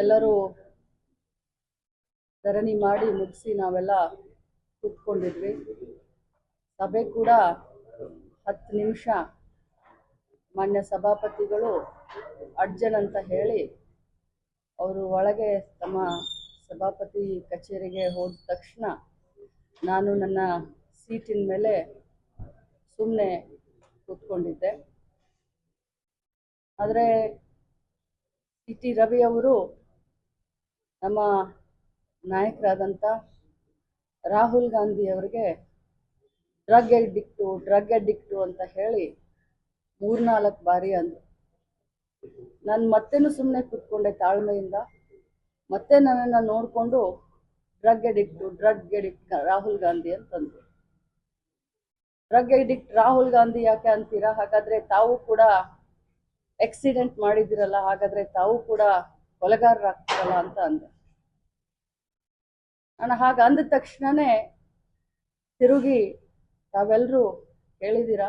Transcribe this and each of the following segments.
ಎಲ್ಲರೂ ಧರಣಿ ಮಾಡಿ ಮುಗಿಸಿ ನಾವೆಲ್ಲ ಕೂತ್ಕೊಂಡಿದ್ವಿ. ಸಭೆ ಕೂಡ ಹತ್ತು ನಿಮಿಷ. ಮಾನ್ಯ ಸಭಾಪತಿಗಳು ಅಡ್ಜನ್ ಅಂತ ಹೇಳಿ ಅವರು ಒಳಗೆ ತಮ್ಮ ಸಭಾಪತಿ ಕಚೇರಿಗೆ ಹೋದ ತಕ್ಷಣ ನಾನು ನನ್ನ ಸೀಟಿನ ಮೇಲೆ ಸುಮ್ಮನೆ ಕೂತ್ಕೊಂಡಿದ್ದೆ. ಆದರೆ ಸಿ ಟಿ ರವಿ ಅವರು ನಮ್ಮ ನಾಯಕರಾದಂಥ ರಾಹುಲ್ ಗಾಂಧಿ ಅವರಿಗೆ ಡ್ರಗ್ ಎಡಿಕ್ಟು ಡ್ರಗ್ ಎಡಿಕ್ಟು ಅಂತ ಹೇಳಿ ಮೂರ್ನಾಲ್ಕು ಬಾರಿ ಅಂದರು. ನಾನು ಮತ್ತೇನು ಸುಮ್ಮನೆ ಕೂತ್ಕೊಂಡೆ ತಾಳ್ಮೆಯಿಂದ. ಮತ್ತೆ ನನ್ನನ್ನು ನೋಡಿಕೊಂಡು drug addict drug addict Rahul Gandhi ಅಂತಂದರು. ಡ್ರಗ್ ಎಡಿಕ್ಟ್ ರಾಹುಲ್ ಗಾಂಧಿ ಯಾಕೆ ಅಂತೀರಾ? ಹಾಗಾದರೆ ತಾವು ಕೂಡ ಆಕ್ಸಿಡೆಂಟ್ ಮಾಡಿದ್ದೀರಲ್ಲ, ಹಾಗಾದರೆ ತಾವು ಕೂಡ ಕೊಲೆಗಾರರಾಗ್ತಿರಲ್ಲ ಅಂತ ಅಂದೆ. ನಾನು ಹಾಗೆ ಅಂದ ತಕ್ಷಣನೇ ತಿರುಗಿ ತಾವೆಲ್ಲರೂ ಕೇಳಿದ್ದೀರಾ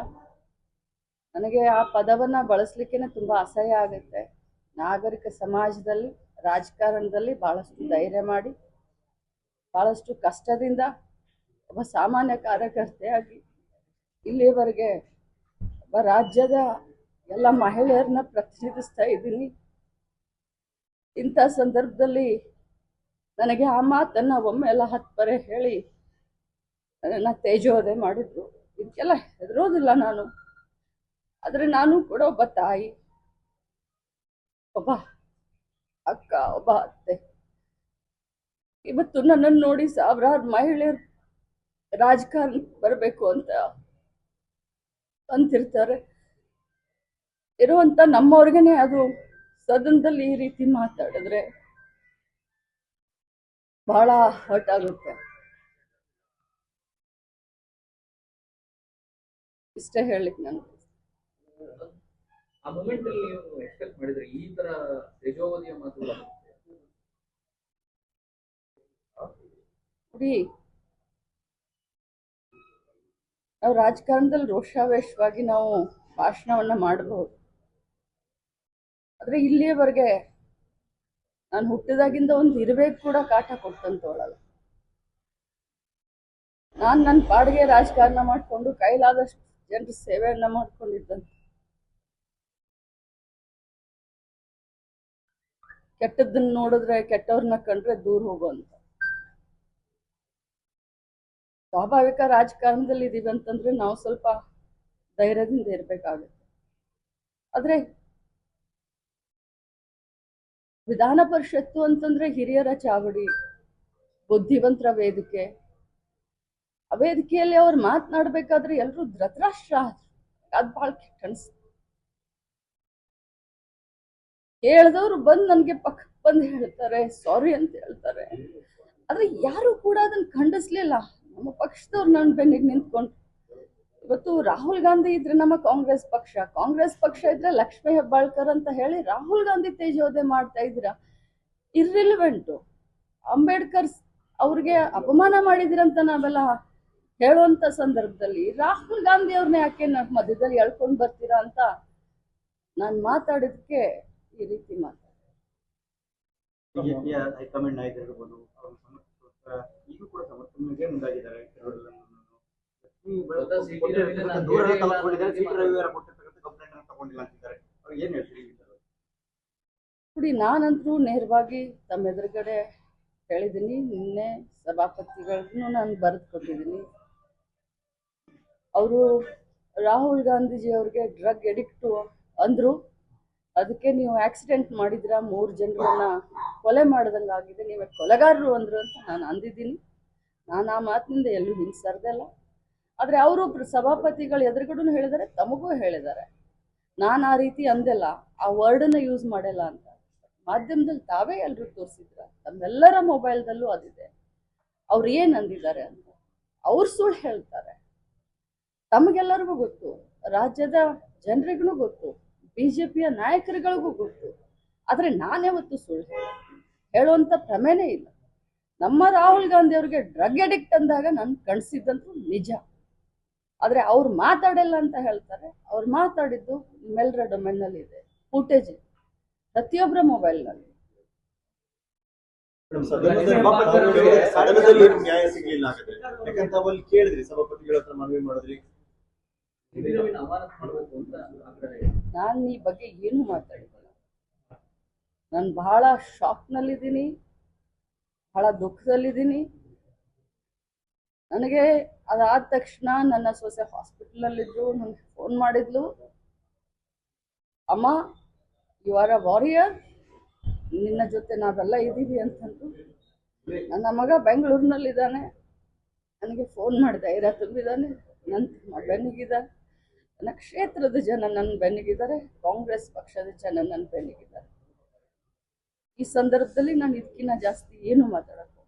ನನಗೆ ಆ ಪದವನ್ನು ಬಳಸಲಿಕ್ಕೆ ತುಂಬ ಅಸಹ್ಯ ಆಗುತ್ತೆ. ನಾಗರಿಕ ಸಮಾಜದಲ್ಲಿ, ರಾಜಕಾರಣದಲ್ಲಿ ಭಾಳಷ್ಟು ಧೈರ್ಯ ಮಾಡಿ ಭಾಳಷ್ಟು ಕಷ್ಟದಿಂದ ಒಬ್ಬ ಸಾಮಾನ್ಯ ಕಾರ್ಯಕರ್ತೆಯಾಗಿ ಇಲ್ಲಿಯವರೆಗೆ ಒಬ್ಬ ರಾಜ್ಯದ ಎಲ್ಲ ಮಹಿಳೆಯರನ್ನ ಪ್ರತಿನಿಧಿಸ್ತಾ ಇದ್ದೀನಿ. ಇಂಥ ಸಂದರ್ಭದಲ್ಲಿ ನನಗೆ ಆ ಮಾತನ್ನು ಒಮ್ಮೆ ಎಲ್ಲ ಹತ್ತು ಬರೆ ಹೇಳಿ ನನ್ನನ್ನು ತೇಜೋದೆ ಮಾಡಿದ್ರು. ಇದಕ್ಕೆಲ್ಲ ಹೆದರೋದಿಲ್ಲ ನಾನು. ಆದರೆ ನಾನು ಕೂಡ ಒಬ್ಬ ತಾಯಿ, ಒಬ್ಬ ಅಕ್ಕ, ಒಬ್ಬ ಅತ್ತೆ. ಇವತ್ತು ನನ್ನನ್ನು ನೋಡಿ ಸಾವಿರಾರು ಮಹಿಳೆಯರು ರಾಜಕಾರಣಕ್ಕೆ ಬರಬೇಕು ಅಂತ ಅಂತಿರ್ತಾರೆ. ಇರುವಂತ ನಮ್ಮವ್ರಿಗೇನೆ ಅದು ಸದನದಲ್ಲಿ ಈ ರೀತಿ ಮಾತಾಡಿದ್ರೆ ಬಹಳ ಹರ್ಟ್ ಆಗುತ್ತೆ. ಇಷ್ಟೇ ಹೇಳಲಿಕ್ಕೆ ನಾನು. ಆ ಮೂಮೆಂಟ್ ಅಲ್ಲಿ ನೀವು ಎಕ್ಸ್ಪೆಕ್ಟ್ ಮಾಡಿದ್ರೆ ಈ ತರ ತೇಜೋವಧಿಯ ಮಾತುಗಳು ನೋಡಿ ನಾವು ರಾಜಕಾರಣದಲ್ಲಿ ರೋಷಾವೇಶವಾಗಿ ನಾವು ಭಾಷಣವನ್ನ ಮಾಡಬಹುದು ಆದ್ರೆ ಇಲ್ಲಿಯವರೆಗೆ ನಾನು ಹುಟ್ಟಿದಾಗಿಂದ ಒಂದು ಇರಬೇಕು ಕೂಡ ಕಾಟ ಕೊಟ್ಟಂತವಳಲ್ಲ ನಾನು ನನ್ನ ಪಾಡಿಗೆ ರಾಜಕಾರಣ ಮಾಡಿಕೊಂಡು ಕೈಲಾದಷ್ಟು ಜನರ ಸೇವೆಯನ್ನ ಮಾಡ್ಕೊಂಡಿದ್ದಂತ. ಕೆಟ್ಟದ್ದನ್ನ ನೋಡಿದ್ರೆ ಕೆಟ್ಟವ್ರನ್ನ ಕಂಡ್ರೆ ದೂರ ಹೋಗುವಂತ ಸ್ವಾಭಾವಿಕ ರಾಜಕಾರಣದಲ್ಲಿ ಇದೀವಿ ಅಂತಂದ್ರೆ ನಾವು ಸ್ವಲ್ಪ ಧೈರ್ಯದಿಂದ ಇರಬೇಕಾಗುತ್ತೆ. ಆದ್ರೆ ವಿಧಾನ ಪರಿಷತ್ತು ಅಂತಂದ್ರೆ ಹಿರಿಯರ ಚಾವಡಿ, ಬುದ್ಧಿವಂತರ ವೇದಿಕೆ. ಆ ವೇದಿಕೆಯಲ್ಲಿ ಅವ್ರು ಮಾತನಾಡ್ಬೇಕಾದ್ರೆ ಎಲ್ಲರೂ ಧೃತರಾಷ್ಟ್ರ. ಅದ್ ಬಹಳ ಕೆಟ್ಟ ಹೇಳ್ದವ್ರು ಬಂದು ನನಗೆ ಪಕ್ಕ ಬಂದು ಹೇಳ್ತಾರೆ, ಸಾರಿ ಅಂತ ಹೇಳ್ತಾರೆ. ಆದ್ರೆ ಯಾರು ಕೂಡ ಅದನ್ನ ಖಂಡಿಸ್ಲಿಲ್ಲ. ನಮ್ಮ ಪಕ್ಷದವ್ರು ನನ್ನ ಬೆನ್ನಿಗೆ ನಿಂತ್ಕೊಂಡು ಇವತ್ತು ರಾಹುಲ್ ಗಾಂಧಿ ಇದ್ರೆ ನಮ್ಮ ಕಾಂಗ್ರೆಸ್ ಪಕ್ಷ ಕಾಂಗ್ರೆಸ್ ಪಕ್ಷ ಇದ್ರೆ ಲಕ್ಷ್ಮೀ ಹೆಬ್ಬಾಳ್ಕರ್ ಅಂತ ಹೇಳಿ ರಾಹುಲ್ ಗಾಂಧಿ ತೇಜೋದೆ ಮಾಡ್ತಾ ಇದ್ದೀರಾ? ಇರ್ರಿಲಿವೆಂಟು ಅಂಬೇಡ್ಕರ್ ಅವ್ರಿಗೆ ಅಪಮಾನ ಮಾಡಿದಿರಂತ ನಾವೆಲ್ಲ ಹೇಳುವಂತ ಸಂದರ್ಭದಲ್ಲಿ ರಾಹುಲ್ ಗಾಂಧಿ ಅವ್ರನ್ನ ಯಾಕೆ ನಮ್ಮ ಮಧ್ಯದಲ್ಲಿ ಎಳ್ಕೊಂಡು ಬರ್ತೀರಾ ಅಂತ ನಾನು ಮಾತಾಡಿದಕ್ಕೆ ಈ ರೀತಿ ಮಾತಾಡ ಹೈಕಮಾಂಡ್ ಸಮರ್ಥನೆಗೆ ಮುಂದಾಗಿದ್ದಾರೆ ಕೆಲವರೆಲ್ಲನೂ. ಈ ಬ- ಸ್ವತಃ ಸಿ ಟಿ ರವಿಗೆ ನಾನು ದೂರ ಕೊಟ್ಟಿರ್ತಕ್ಕಂಥ ಕಂಪ್ಲೇಂಟ್ ಅನ್ನು ತಗೊಂಡಿಲ್ಲ ಅಂತಿದ್ದಾರೆ. ಏನ್ ಹೇಳ್ತೀರಿ? ನೋಡಿ ನಾನಂತರೂ ನೇರವಾಗಿ ತಮ್ಮ ಎದುರುಗಡೆ ಹೇಳಿದ್ದೀನಿ. ನಿನ್ನೆ ಸಭಾಪತಿಗಳಿಗೂ ನಾನು ಬರೆದು ಕೊಟ್ಟಿದ್ದೀನಿ ಅವರು ರಾಹುಲ್ ಗಾಂಧೀಜಿ ಅವ್ರಿಗೆ ಡ್ರಗ್ ಎಡಿಕ್ಟು ಅಂದರು. ಅದಕ್ಕೆ ನೀವು ಆಕ್ಸಿಡೆಂಟ್ ಮಾಡಿದ್ರ ಮೂರು ಜನರನ್ನ ಕೊಲೆ ಮಾಡ್ದಂಗೆ ಆಗಿದೆ. ನೀವೇ ಕೊಲೆಗಾರರು ಅಂದರು ಅಂತ ನಾನು ಅಂದಿದ್ದೀನಿ. ನಾನು ಆ ಮಾತಿನಿಂದ ಎಲ್ಲೂ ಹಿಂಸರ್ದಲ್ಲ ಆದರೆ ಅವರು ಸಭಾಪತಿಗಳು ಎದುರುಗಡೆ ಹೇಳಿದ್ದಾರೆ, ತಮಗೂ ಹೇಳಿದ್ದಾರೆ. ನಾನು ಆ ರೀತಿ ಅಂದೆಲ್ಲ, ಆ ವರ್ಡನ್ನು ಯೂಸ್ ಮಾಡಲ್ಲ ಅಂತ. ಮಾಧ್ಯಮದಲ್ಲಿ ತಾವೇ ಎಲ್ಲರೂ ತೋರಿಸಿದ್ರ. ತಮ್ಮೆಲ್ಲರ ಮೊಬೈಲ್ದಲ್ಲೂ ಅದಿದೆ. ಅವ್ರು ಏನು ಅಂದಿದ್ದಾರೆ ಅಂತ. ಅವ್ರು ಸುಳ್ಳು ಹೇಳ್ತಾರೆ. ತಮಗೆಲ್ಲರಿಗೂ ಗೊತ್ತು. ರಾಜ್ಯದ ಜನರಿಗೂ ಗೊತ್ತು. ಬಿ ಜೆ ಪಿಯ ನಾಯಕರುಗಳಿಗೂ ಗೊತ್ತು. ಆದರೆ ನಾನ್ಯಾವತ್ತೂ ಸುಳ್ಳು ಹೇಳ ಹೇಳುವಂಥ ಪ್ರಮೇನೇ ಇಲ್ಲ. ನಮ್ಮ ರಾಹುಲ್ ಗಾಂಧಿ ಅವ್ರಿಗೆ ಡ್ರಗ್ ಅಡಿಕ್ಟ್ ಅಂದಾಗ ನಾನು ಕಣಿಸಿದ್ದಂತೂ ನಿಜ. ಆದರೆ ಅವ್ರು ಮಾತಾಡಲ್ಲ ಅಂತ ಹೇಳ್ತಾರೆ. ಅವ್ರು ಮಾತಾಡಿದ್ದು ಮೆಲ್ರ ಡೊಮೆನ್ನಲ್ಲಿ ಇದೆ. ಫುಟೇಜ್ ಇದೆ. ಪ್ರತಿಯೊಬ್ಬರ ಮೊಬೈಲ್ನಲ್ಲಿ ನ್ಯಾಯ ಸಿಗ್ಲಿಲ್ಲ ಯಾಕಂತ ಕೇಳಿದ್ರಿ ಸಭಾಪತಿಗಳ ಹತ್ರ ಮನವಿ ಮಾಡಿದ್ರಿ? ನಾನು ಈ ಬಗ್ಗೆ ಏನು ಮಾತಾಡಿಲ್ಲ. ನಾನು ಬಹಳ ಶಾಕ್ನಲ್ಲಿದ್ದೀನಿ ಬಹಳ ದುಃಖದಲ್ಲಿದ್ದೀನಿ. ನನಗೆ ಅದಾದ ತಕ್ಷಣ ನನ್ನ ಸೊಸೆ ಹಾಸ್ಪಿಟಲಲ್ಲಿದ್ದರು ನನಗೆ ಫೋನ್ ಮಾಡಿದ್ಲು. ಅಮ್ಮ ಯು ಆರ್ ಅ ವಾರಿಯರ್ ನಿನ್ನ ಜೊತೆ ನಾವೆಲ್ಲ ಇದ್ದೀವಿ ಅಂತಂದು ನನ್ನ ಮಗ ಬೆಂಗಳೂರಿನಲ್ಲಿದ್ದಾನೆ. ನನಗೆ ಫೋನ್ ಮಾಡಿ ಧೈರ್ಯ ತುಂಬಿದ್ದಾನೆ. ನನ್ನ ತುಂಬ ಬೆನ್ನಿಗಿದ್ದಾನೆ. ನನ್ನ ಕ್ಷೇತ್ರದ ಜನ ನನ್ನ ಬೆನ್ನಿಗಿದ್ದಾರೆ. ಕಾಂಗ್ರೆಸ್ ಪಕ್ಷದ ಜನ ನನ್ನ ಬೆನ್ನಿಗಿದ್ದಾರೆ. ಈ ಸಂದರ್ಭದಲ್ಲಿ ನಾನು ಇದಕ್ಕಿಂತ ಜಾಸ್ತಿ ಏನು ಮಾತಾಡೋದು